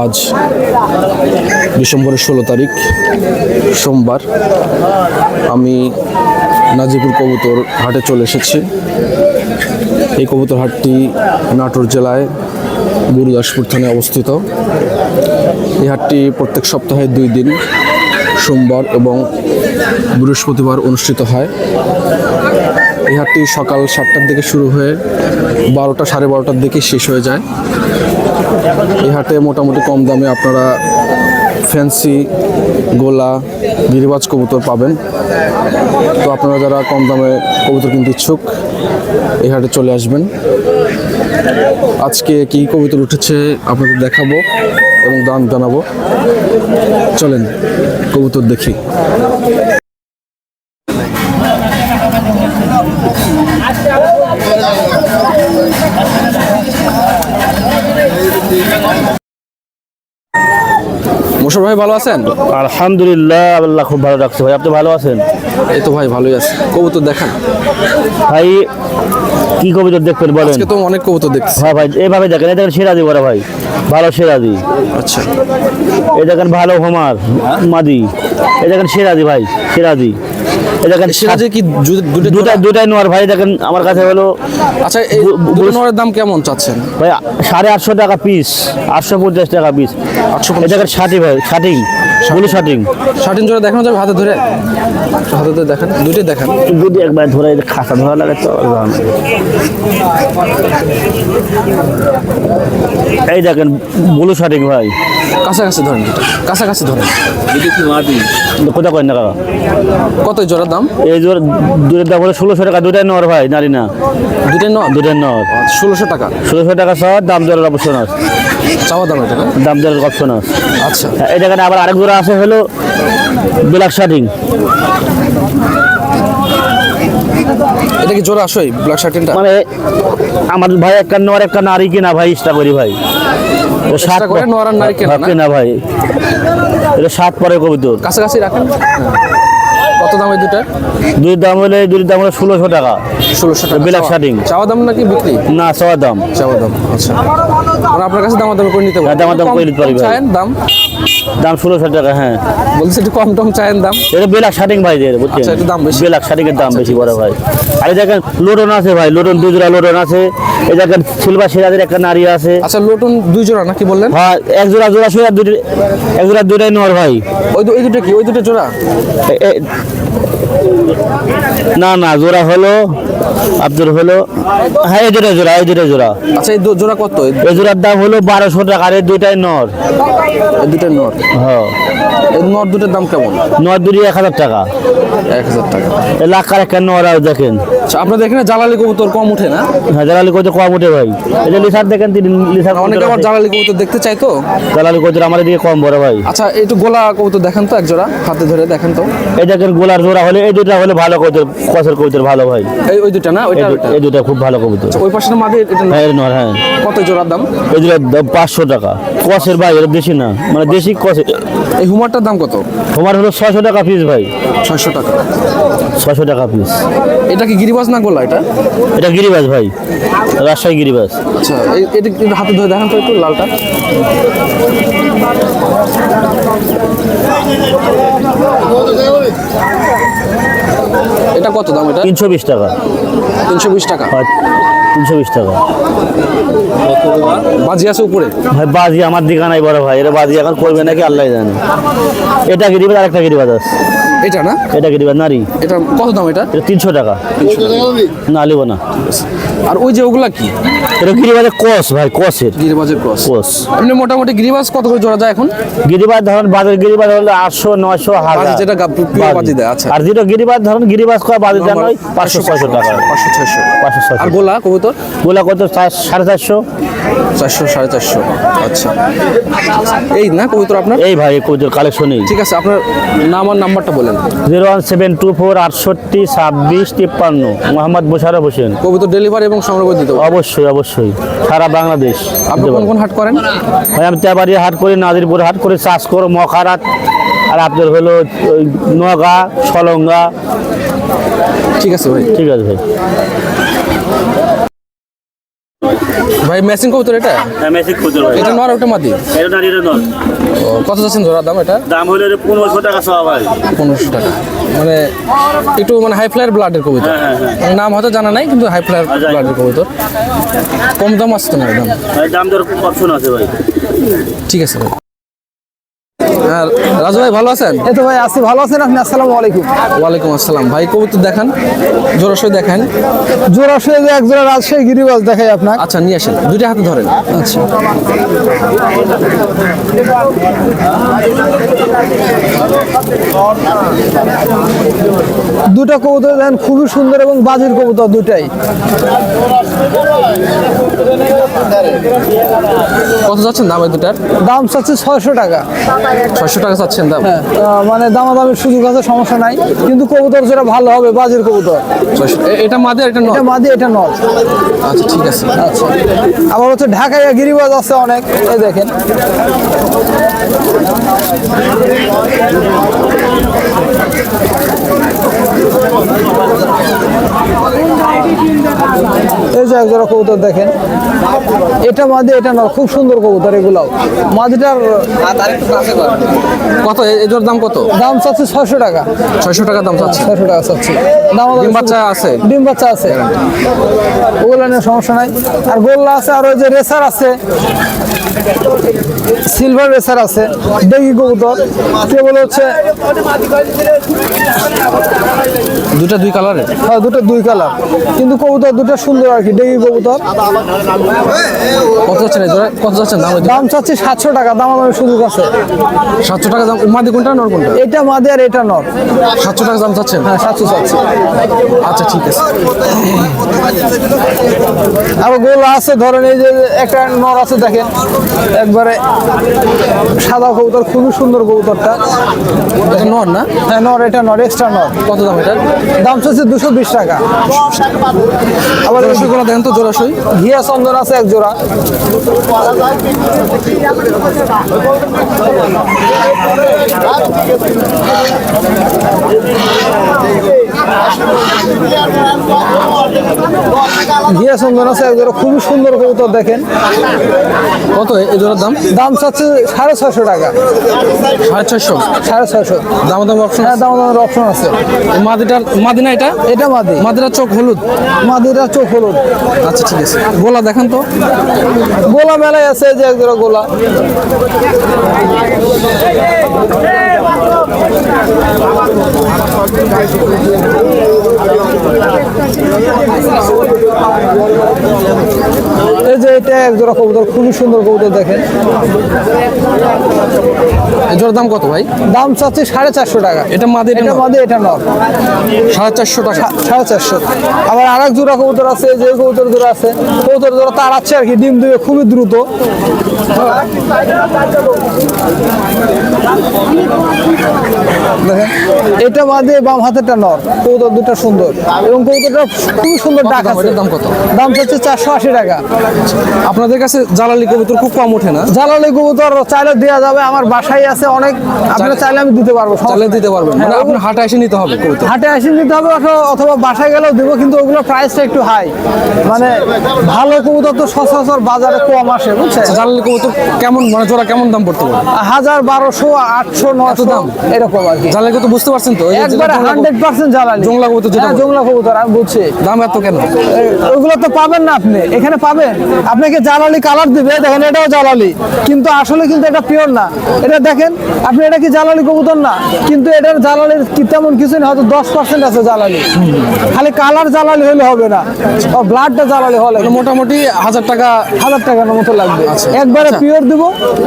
আজ ডিসেম্বরের ষোলো তারিখ, সোমবার আমি নাজিপুর কবুতর হাটে চলে এসেছি। এই কবুতর হাটটি নাটোর জেলায় গুরুদাসপুর থানায় অবস্থিত। এই হাটটি প্রত্যেক সপ্তাহে দুই দিন, সোমবার এবং বৃহস্পতিবার অনুষ্ঠিত হয়। এই হাটটি সকাল সাতটার দিকে শুরু হয়ে বারোটা সাড়ে বারোটার দিকে শেষ হয়ে যায়। এই হাটে মোটামুটি কম দামে আপনারা ফ্যান্সি গোলা গিরিবাজ কবুতর পাবেন। তো আপনারা যারা কম দামে কবুতর কিনতে ইচ্ছুক, এই হাটে চলে আসবেন। আজকে কি কবুতর উঠেছে আপনাদের দেখাবো এবং দাম জানাব। চলেন, কবুতর দেখি। মোশার ভাই ভালো আছেন? আলহামদুলিল্লাহ আল্লাহ খুব ভালো রাখছে ভাই। আপনি ভালো আছেন? এই তো ভাই ভালোই আছে। কবুতর দেখান। ভাই কি কবিতা দেখবেন বলেন? আজকে তো অনেক কবুতর দেখছি হ্যাঁ ভাই এইভাবে দেখেন। এই দেখেন সিরাজি বড় ভাই। ভালো সিরাজি আচ্ছা। এই দেখেন ভালো হোমার মাদি। এই দেখেন সিরাজি ভাই সিরাজি দেখেন সিরাজে কি দুটো দুটা দুটাই নোয়ার ভাই দেখেন আমার কাছে হলো আচ্ছা নরের দাম কেমন চাচ্ছেন? ভাই সাড়ে আটশো টাকা পিস আটশো পঞ্চাশ টাকা পিস আটশো দেখেন ষাটি ভাই ষাটিং গুলো ষাটিং শার্টিন জোড়া দেখানো যাবে হাতে ধরে। হাতে ধরে দেখান দুটোই দেখান। যদি একবার ধরে খাসা ধরা লাগে তো না। এই দেখেন ব্লু শার্টিং ভাই। কাছাকাছি ধরেন দুটো কাছাকাছি ধরেন। কোথায় করেন না কাকা কত জোড়ার দাম? এই জোর দুধের দাম হলো ষোলোশো টাকা দুটাই নর ভাই নারী না। দুটোই ন দুটাই নর ষোলোশো টাকা। ষোলোশো টাকা সহ দাম দরের অপশন আছে। চাওয়া দাম এটা দাম দরের অপশন আছে। আচ্ছা। এই দেখেন আবার আরেক জোড়া আছে হলো ব্ল্যাক শার্টিং এটা কি জোড়া আসোই ব্ল্যাক শার্টিংটা মানে আমার ভাই একটা নর একটা নারী কিনা ভাই ইচ্ছা করি ভাই। ও সাত করে নর আর নারী কেনা না? ভাই। এটা সাত পরে কবিতর কাছাকাছি রাখেন। কত দাম এই দুটার দুই দাম হলে দুই দাম হলো ষোলোশো টাকা। ষোলোশো টাকা। চাওয়া- shirting। চাওয়া দাম নাকি বিক্রি? না সবার দাম। চাওয়া দাম আচ্ছা। মানে আপনার কাছে দাম দাম করে নিতে হ্যাঁ, দামাদাম করে নিতে পারি ভাই। দাম? দাম ষোলোশো টাকা হ্যাঁ। বলছি একটু কম টম চায়েন দাম। এটা বেলাক শার্টিং ভাই দিয়ে বুঝছেন? আচ্ছা, একটু দাম বেশি। বেলাক শার্টিং এর দাম বেশি বড় ভাই। আর দেখেন লোটন আছে ভাই লোটন দুজোড়া লোটন আছে। এই দেখেন সিলভার সিরাজের একটা নারী আছে। আচ্ছা লোটন দুই জোড়া নাকি বললেন? হ্যাঁ এক জোড়া জোড়া শুয়ে দুটি এক জোড়া দুটাই নর ভাই। ওই দু- ওই দুটো কি? ওই দুটো জোড়া? না না জোড়া হলো আপনার হলো হ্যাঁ এই দুটা জোড়া এই দুটা জোড়া। আচ্ছা এই দু- জোড়া কত? এই এই জোড়ার দাম হলো বারোশো টাকা আর এই দুইটাই নর। এই দুটাই নর? হ্যাঁ। এই নর দুটার দাম কেমন? নর দুটি এক হাজার টাকা। এক হাজার টাকা। এই লাখ আর একটা আর দেখেন। আচ্ছা আপনাদের এখানে জ্বালালি কবুতর কম না? হ্যাঁ কম ভাই। এই যে লিসার দেখেন তিনি লিসার অনেকে আবার জ্বালালি কবুতর দেখতে চাই তো? আমাদের দিকে কম বড় ভাই। আচ্ছা একটু গোলা কবুতর দেখেন তো এক জোড়া হাতে ধরে দেখেন তো। এই দেখেন গোলার জোড়া হলে এই দুটা হলে ভালো কবুতর কসের কবুতর ভালো ভাই। এই ওই দুটো না? ওইটা এই দুটা খুব ভালো কবুতর। ওই পাশের মাঝে এটা। হ্যাঁ এর নর হ্যাঁ। কত জোড়ার দাম? এই দুটার দাম পাঁচশো টাকা। কসের ভাই দেশি না। মানে দেশি কসের এই হুমারটার দাম কত? তোমার হলো ছশো টাকা পিস ভাই। ছয়শো টাকা। ছশো টাকা পিস এটা কি গিরিবাজ না গোলা এটা? এটা গিরিবাজ ভাই রাজশাহী গিরিবাজ আচ্ছা এটা হাতে ধরে দেখেন তো একটু লালটা। এটা কত দাম এটা? তিনশো বিশ টাকা। তিনশো বিশ টাকা। তিনশো বিশ টাকা। বাজি আছে উপরে? ভাই বাজি আমার দিকে নাই বড় ভাই এটা বাজি এখন করবে নাকি আল্লাহ জানে। এটা গিরিবাজ আর একটা গিরিবাজ আছে। এটা না? এটা গিরিবাজ নারী। এটা কত দাম এটা? এটা তিনশো টাকা। না লিব না। আর ওই যে ওগুলা কি? এটা গিরিবাজের কস ভাই কসের গিরিবাজের ক্রস। কস এমনি মোটামুটি গিরিবাজ কত করে জোড়া যায় এখন? গিরিবাজ ধরুন বাজার গিরিবাজ হলে আটশো নয়শো হাজার। যেটা বাজি। দেয়, আচ্ছা। আর যেটা গিরিবাজ ধরুন গিরিবাজ করা বাজি দেন ওই পাঁচশো ছয়শো টাকা। পাঁচশো ছয়শো। পাঁচশো আর গোলা কবুতর? গোলা কত সাড়ে চারশো। চারশো সাড়ে চারশো। আচ্ছা। এই না কবুতর আপনার? এই ভাই কবুতর কালেকশনই ঠিক আছে আপনার নাম আর নাম্বারটা বলেন। Zero one seven two four আটষট্টি ছাব্বিশ তিপ্পান্ন। মোহাম্মদ মোশারফ হোসেন। কবুতর ডেলিভারি এবং সংগ্রহ দিতে অবশ্যই অবশ্যই। সারা বাংলাদেশ। আপনি কোন কোন হাট করেন? ভাই আমি তেবাড়ি হাট করি নাদিরপুর হাট করি চাষকর মখারাত আর আপনার হলো নগা সলঙ্গা। ঠিক আছে ভাই। ঠিক আছে ভাই। ভাই মেশিন কবুতর এটা? হ্যাঁ মেশিন খুঁজতে ভাই। এটা নর ওটা মাদি? এটা না এটা নয় কত যাচ্ছেন দাম এটা? দাম হলো পনেরোশো টাকা সব ভাই। পনেরোশো টাকা। মানে একটু মানে হাই ফ্লায়ার ব্লাডের কবুতর। হ্যাঁ, হ্যাঁ, হ্যাঁ। মানে নাম হয়তো জানা নাই কিন্তু হাই ফ্লায়ার। ব্লাডের কবুতর। কম দাম আসছে না দাম? ভাই দাম দর অপশন আছে ভাই। ঠিক আছে ভাই। আর রাজু ভাই ভালো আছেন? এই তো ভাই আছি ভালো আছেন আপনি? আসসালামু আলাইকুম। ওয়ালাইকুম আসসালাম। ভাই কবুতর দেখান জোড়াশয় দেখান। জোড়া যে এক জোড়া রাজশাহী গিরিবাজ দেখাই আপনার। আচ্ছা নিয়ে আসেন দুইটা হাতে ধরেন। আচ্ছা। দুটা কবুতর দেখেন খুবই সুন্দর এবং বাজির কবুতর দুটাই কত যাচ্ছেন দাম দুটার? দাম চাচ্ছে ছয়শো টাকা। ছয়শো টাকা চাচ্ছেন দাম? হ্যাঁ মানে দামাদামির সুযোগ আছে সমস্যা নাই। কিন্তু কবুতর যেটা ভালো হবে বাজির কবুতর। এটা মাদে এটা নয় এটা মাদি এটা নয় আচ্ছা ঠিক আছে। আচ্ছা। আবার হচ্ছে ঢাকায় গিরিবাজ আছে অনেক এই দেখেন। এই যে একজোড়া কবুতর দেখেন। এটা মাঝে এটা না খুব সুন্দর কবুতর এগুলাও। মাঝেটার কত? এজোর দাম কত? দাম চাচ্ছে ছয়শো টাকা। ছয়শো টাকা দাম চাচ্ছে। ছয়শো টাকা চাচ্ছে। দাম ডিম বাচ্চা আছে? ডিম বাচ্চা আছে। ওগুলো নিয়ে সমস্যা নাই। আর গোল্লা আছে আর ওই যে রেসার আছে। সিলভার রেসার আছে ডেগি কবুতর। কেবল হচ্ছে দুটা দুই কালারের হ্যাঁ, দুটো দুই কালার কিন্তু কবুতর দুটো সুন্দর আর কি ডেগি কবুতর। কত যাচ্ছেন কত যাচ্ছেন দাম দাম চাচ্ছি সাতশো টাকা দাম আমার সুযোগ আছে। সাতশো টাকা দাম মাদি কোনটা নর কোনটা? এটা মাদি আর এটা নর। সাতশো টাকা দাম চাচ্ছেন? হ্যাঁ সাতশো চাচ্ছি। আচ্ছা ঠিক আছে। আবার গোলা আছে ধরেন এই যে একটা নর আছে দেখেন। একবারে সাদা কবুতর খুবই সুন্দর কবুতরটা। এটা নর না? হ্যাঁ নর এটা নর এক্সট্রা নর। কত দাম এটার? দাম চাচ্ছে দুশো বিশ টাকা। আবারগুলো দেখেন তো জোড়াশয় ঘিয়া চন্দন আছে এক জোড়া। ঘিয়া চন্দন আছে এক জোড়া খুবই সুন্দর কবুতর দেখেন। কত এই জোড়ার দাম? দাম চাচ্ছে সাড়ে ছয়শো টাকা। সাড়ে ছয়শো? সাড়ে ছয়শো। দাম দাম অপশন হ্যাঁ দাম দামের অপশন আছে। মাদিটার মাদি না এটা? এটা মাদি। মাদিটার চোখ হলুদ? মাদিরা চোখ হলুদ। আচ্ছা ঠিক আছে। গোলা দেখান তো। গোলা মেলায় আছে এই যে এক জোড়া গোলা। আবার এই যে এটা এক জোড়া কবুতর খুবই সুন্দর কবুতর দেখেন। জোড়ার দাম কত ভাই? দাম চাচ্ছে সাড়ে চারশো টাকা। এটা মাদি এটা? মাদি এটা নর। সাড়ে চারশো টাকা। সাড়ে চারশো। আবার আর এক জোড়া কবুতর আছে যে কবুতর জোড়া আছে কবুতর জোড়া তাড়াচ্ছে আর কি ডিম দিবে খুবই দ্রুত। দেখেন এটা বাদে বাম হাতেরটা নর কবুতর দুটা সুন্দর। এবং কবুতরটা খুবই সুন্দর ডাক দাম? আছে। দাম কত? দাম হচ্ছে চারশো আশি টাকা। আপনাদের কাছে জ্বালালি কবুতর খুব কম ওঠে না? জ্বালানি কবুতর চাইলে দেওয়া যাবে আমার বাসায় আছে অনেক। আপনারা চাইলে আমি দিতে পারব চালে দিতে পারবেন। মানে হ্যাঁ, আপনার হাটে এসে নিতে হবে কবুতর। হাটে আসি নিতে হবে অথবা- বাসায় গেলেও দেবো কিন্তু ওগুলো প্রাইসটা একটু হাই মানে ভালো কবুতর তো সচরাচর বাজারে কম আসে বুঝছেন? জ্বালালি কবুতর কেমন মানে জোড়া কেমন দাম পড়তে পারে? হাজার বারোশো আটশো নশো দাম? এরকম আর কি। জ্বালালি কত বুঝতে পারছেন তো? একবারে হান্ড্রেড পার্সেন্ট জ্বালানি। জংলা কবুতর যেটা বলে। জংলা কবুতর আমি বুঝছি। দাম এত কেন? ওগুলো তো পাবেন না আপনি। এখানে পাবেন। আপনাকে জ্বালালি কালার দিবে দেখেন এটাও জ্বালালি। কিন্তু আসলে কিন্তু এটা পিওর না। এটা দেখেন আপনি এটা কি জ্বালালি কবুতর না? কিন্তু এটার জ্বালালির কি তেমন কিছু না হয়তো দশ পার্সেন্ট আছে জ্বালালি। খালি কালার জ্বালালি হলে হবে না। ও ব্লাডটা জ্বালালি হলে মোটামুটি হাজার টাকা হাজার টাকার মতো লাগবে। আচ্ছা। একবারে আচ্ছা। পিওর দিব।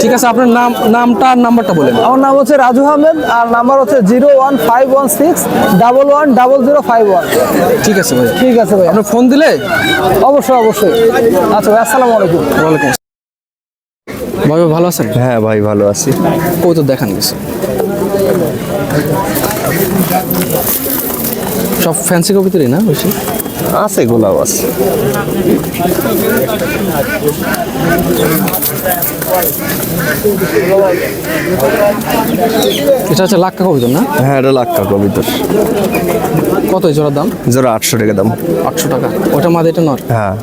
ঠিক আছে আপনার নাম নামটা নাম্বারটা বলেন। আমার নাম হচ্ছে রাজু আহমেদ আর নাম্বার হচ্ছে zero one five one six double one double zero five one ঠিক আছে ভাই। ঠিক আছে ভাই। আপনার ফোন দিলে? অবশ্যই অবশ্যই। আচ্ছা ভাই আসসালামু আলাইকুম। ওয়ালাইকুম ভাই ভাই, ভালো আছেন? হ্যাঁ ভাই ভালো আছি। কবুতর দেখান গেছে সব ফ্যান্সি কবিতরই না বেশি? আছে গোলাপ আছে। এটা হচ্ছে লাক্কা কবিতর না? হ্যাঁ এটা লাক্কা কবিতর কত জোড়ার দাম? জোড়া আটশো টাকা দাম। আটশো টাকা। ওটা মাদে এটা নর? হ্যাঁ।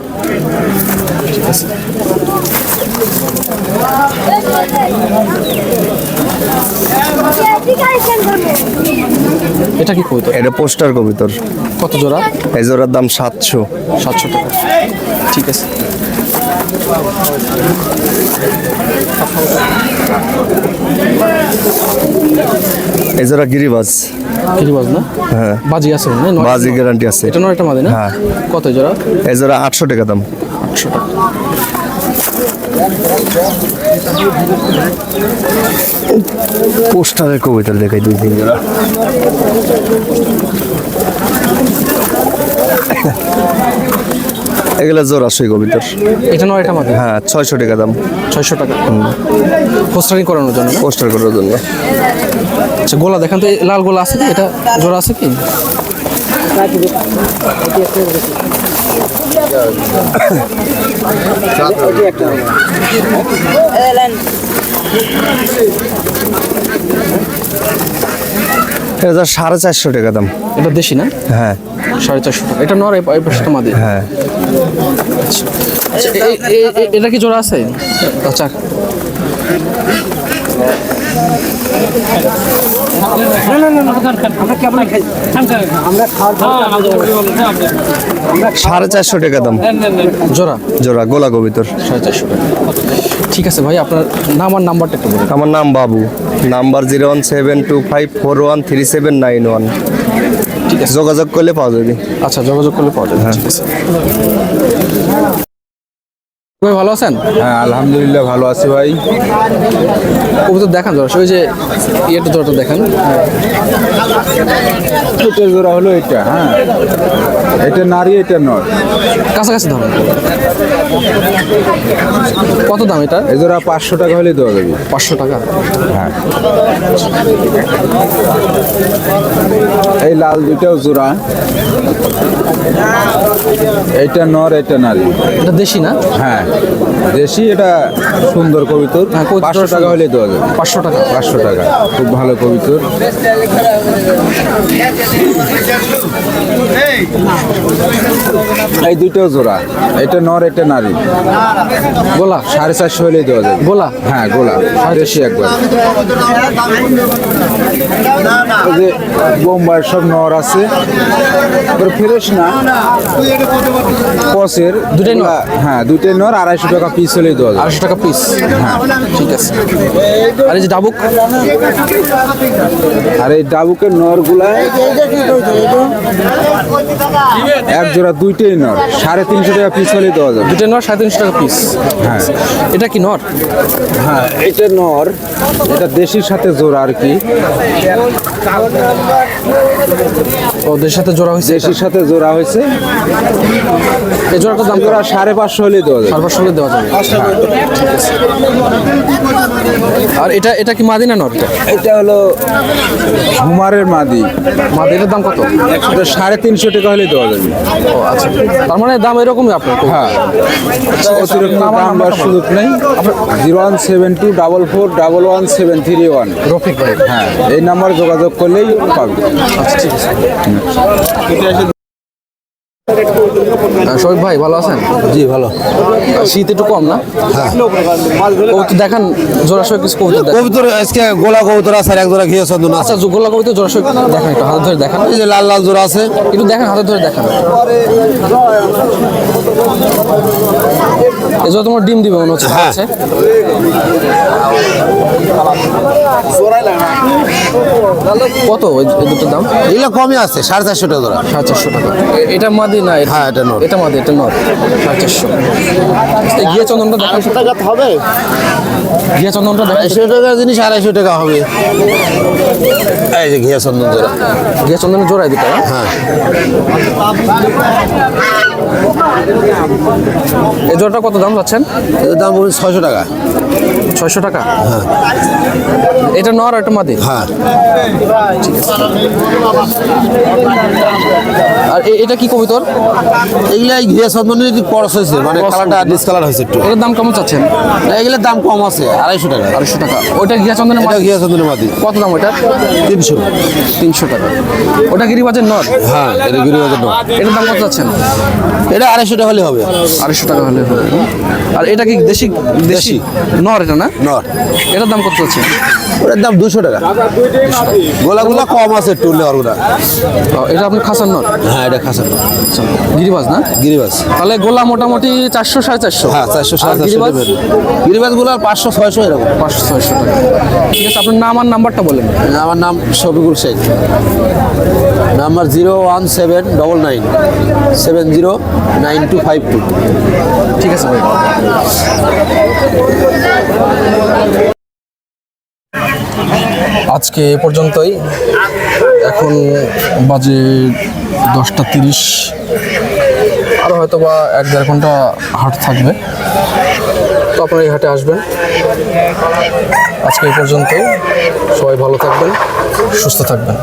এটা কি কবুতর এটা পোস্টার কবিতর। কত জোড়া? এই জোড়ার দাম সাতশো। সাতশো টাকা। ঠিক আছে। এই জোড়া গিরিবাজ। কিরিবাজ না? হ্যাঁ। বাজি আছে বাজি গ্যারান্টি আছে। এটা নয়টা মাদি না? হ্যাঁ। কত জোড়া? এই জোড়া আটশো টাকা দাম। আটশো টাকা। পোস্টারের কবিতর দেখাই দুই তিন জোড়া। এগুলো জোড়া সেই কবিতর এটা নয়টা মাদি হ্যাঁ ছয়শো টাকা দাম। ছয়শো টাকা। পোস্টারিং করানোর জন্য পোস্টার করার জন্য। আচ্ছা গোলা দেখান তো লাল গোলা আছে কি? এটা জোড়া আছে কি? এটা সাড়ে চারশো টাকা দাম। এটা দেশি না? হ্যাঁ। সাড়ে চারশো টাকা। এটা নয় এই পাশে মাদি। হ্যাঁ। এটা কি জোড়া আছে? আচ্ছা। সাড়ে চারশো টাকা দাম। জোড়া? জোড়া গোলা কবিতর সাড়ে চারশো টাকা। ঠিক আছে ভাই আপনার নাম আর নাম্বারটা একটু বলুন। আমার নাম Babu. Number zero one seven two five four one three seven nine one. ঠিক আছে। যোগাযোগ করলে পাওয়া যাবে। আচ্ছা যোগাযোগ করলে পাওয়া যাবে ঠিক আছে। ভাই ভালো আছেন? হ্যাঁ আলহামদুলিল্লাহ ভালো আছি ভাই। কবুতর দেখান জোড়া ওই যে ইয়েটা জোড়াটা দেখান। এটা জোড়া হলো এটা হ্যাঁ। এটা নারী এটা নর। কাছাকাছি ধরুন কত দাম এটা? এই জোড়া পাঁচশো টাকা হলে দেওয়া যাবে। পাঁচশো টাকা। হ্যাঁ। এই লাল দুইটাও জোড়া। এটা নর এটা নারী। এটা দেশি না? হ্যাঁ। দেশি এটা সুন্দর কবিতর। হ্যাঁ, পাঁচশো টাকা। হলে দেওয়া যাবে। পাঁচশো টাকা। পাঁচশো টাকা খুব ভালো কবিতর। এই দুইটাও জোড়া এটা নর এটা নারী। গোলা সাড়ে চারশো হলে দেওয়া যাবে। গোলা হ্যাঁ গোলা দেশি একবার। যে বোম্বাইয়ের সব নর আছে। ফ্রেশ না? কসের দুটাই নর? হ্যাঁ দুটাই নর আড়াইশো টাকা পিস হলেই দেওয়া যাবে আড়াইশো টাকা পিস হ্যাঁ ঠিক আছে। আর এই যে ডাবুক? আর এই ডাবুকের নরগুলা এক জোড়া দুইটাই নর। সাড়ে তিনশো টাকা পিস হলেই দেওয়া যাবে দুটো নর সাড়ে তিনশো টাকা পিস হ্যাঁ। এটা কি নর? হ্যাঁ এটা নর। এটা দেশির সাথে জোড়া আর কি। ওদের সাথে জোড়া হয়েছে। দেশির সাথে জোড়া হয়েছে। এই জোড়াটার দাম? জোড়া সাড়ে পাঁচশো হলেই দেওয়া যাবে। সাড়ে পাঁচশো করে দেওয়া যাবে। আর এটা এটা কি মাদিনা নর এটা এটা হলো ঝুমারের মাদি। মাদিনার দাম কত? এটা সাড়ে তিনশো টাকা হলেই দেওয়া যাবে। ও আচ্ছা। তার মানে দাম এরকমই আপনার হ্যাঁ। অতিরিক্ত দাম বা সুযোগ নেই। Zero one seven two double four double one seven three one. Rafiq ভাই। হ্যাঁ এই নাম্বার যোগাযোগ করলেই পাবে। আচ্ছা ঠিক আছে। আহ, ভাই ভালো আছেন? জি ভালো। শীত একটু কম না? কবুতর দেখান জোড়া কিছু কবুতর কবুতর আজকে গোলা কবুতর আছে এক জোড়া ঘিয়ে চন্দন আছে। আচ্ছা গোলা কবুতর জোড়া সহ দেখান একটু হাতে ধরে দেখান। এই যে লাল লাল জোড়া আছে। একটু দেখান হাতে ধরে দেখান। জোড়া তোমার ডিম দিবে মনে হচ্ছে হ্যাঁ। কত? এই দুটোর দাম? এগুলো কমই আছে সাড়ে চারশো টাকা জোড়া সাড়ে চারশো টাকা। এটা মাদি না হ্যাঁ, এটা নর। এটা মাদি এটা নর। সাড়ে চারশো। এই ঘিয়া চন্দনটা দেখান টাকা হবে? ঘিয়া চন্দনটা আড়াইশো টাকার জিনিস আড়াইশো টাকা হবে। এই যে ঘিয়া চন্দন জোড়া। ঘিয়া চন্দনের জোড়াই দিতে হয়? হ্যাঁ। এই জোড়াটা কত দাম যাচ্ছেন? এটার দাম পড়বে ছয়শো টাকা। ছয়শো টাকা? এটা নর এটা মাদি? হ্যাঁ। আর এটা কি কবিতর? এগুলা এই ঘিয়া একটু করস হয়েছে মানে কালারটা ডিসকালার হয়েছে। একটু। এটার দাম কেমন চাচ্ছেন? এগুলোর দাম কম আছে আড়াইশো টাকা। আড়াইশো টাকা। ওটা ঘিয়া চন্দনের এটা মাদি? ঘিয়া চন্দনের মাদি। কত দাম ওটা তিনশো। তিনশো টাকা। ওটা গিরিবাজের নর? হ্যাঁ এটা গিরিবাজার নয় এটার দাম কত চাচ্ছেন? এটা আড়াইশো টাকা হলে হবে। আড়াইশো টাকা হলে হবে। আর এটা কি দেশি। দেশি? নর এটা না? নট এটার দাম কত চাচ্ছেন ওটার দাম দুশো টাকা। গোলাগুলা কম আছে একটু নেওয়ার ও, এটা আপনার খাসার নর হ্যাঁ এটা খাসার নট আচ্ছা, গিরিবাজ না? গিরিবাজ। তাহলে গোলা মোটামুটি চারশো সাড়ে চারশো। হ্যাঁ চারশো সাড়ে চারশো গিরিবাজ? দেবেন। পাঁচশো ছয়শো এরকম। পাঁচশো ছয়শো টাকা। ঠিক আছে আপনার নাম আর নাম্বারটা বলেন। আমার নাম Shafiqul Sheikh. Number zero one seven double nine. Seven zero nine two five two. ঠিক আছে ভাই। আজকে এ পর্যন্তই। এখন বাজে দশটা তিরিশ। আরও হয়তো বা এক দেড় ঘণ্টা হাট থাকবে। তো আপনারা এই হাটে আসবেন। আজকে এই পর্যন্তই। সবাই ভালো থাকবেন, সুস্থ থাকবেন।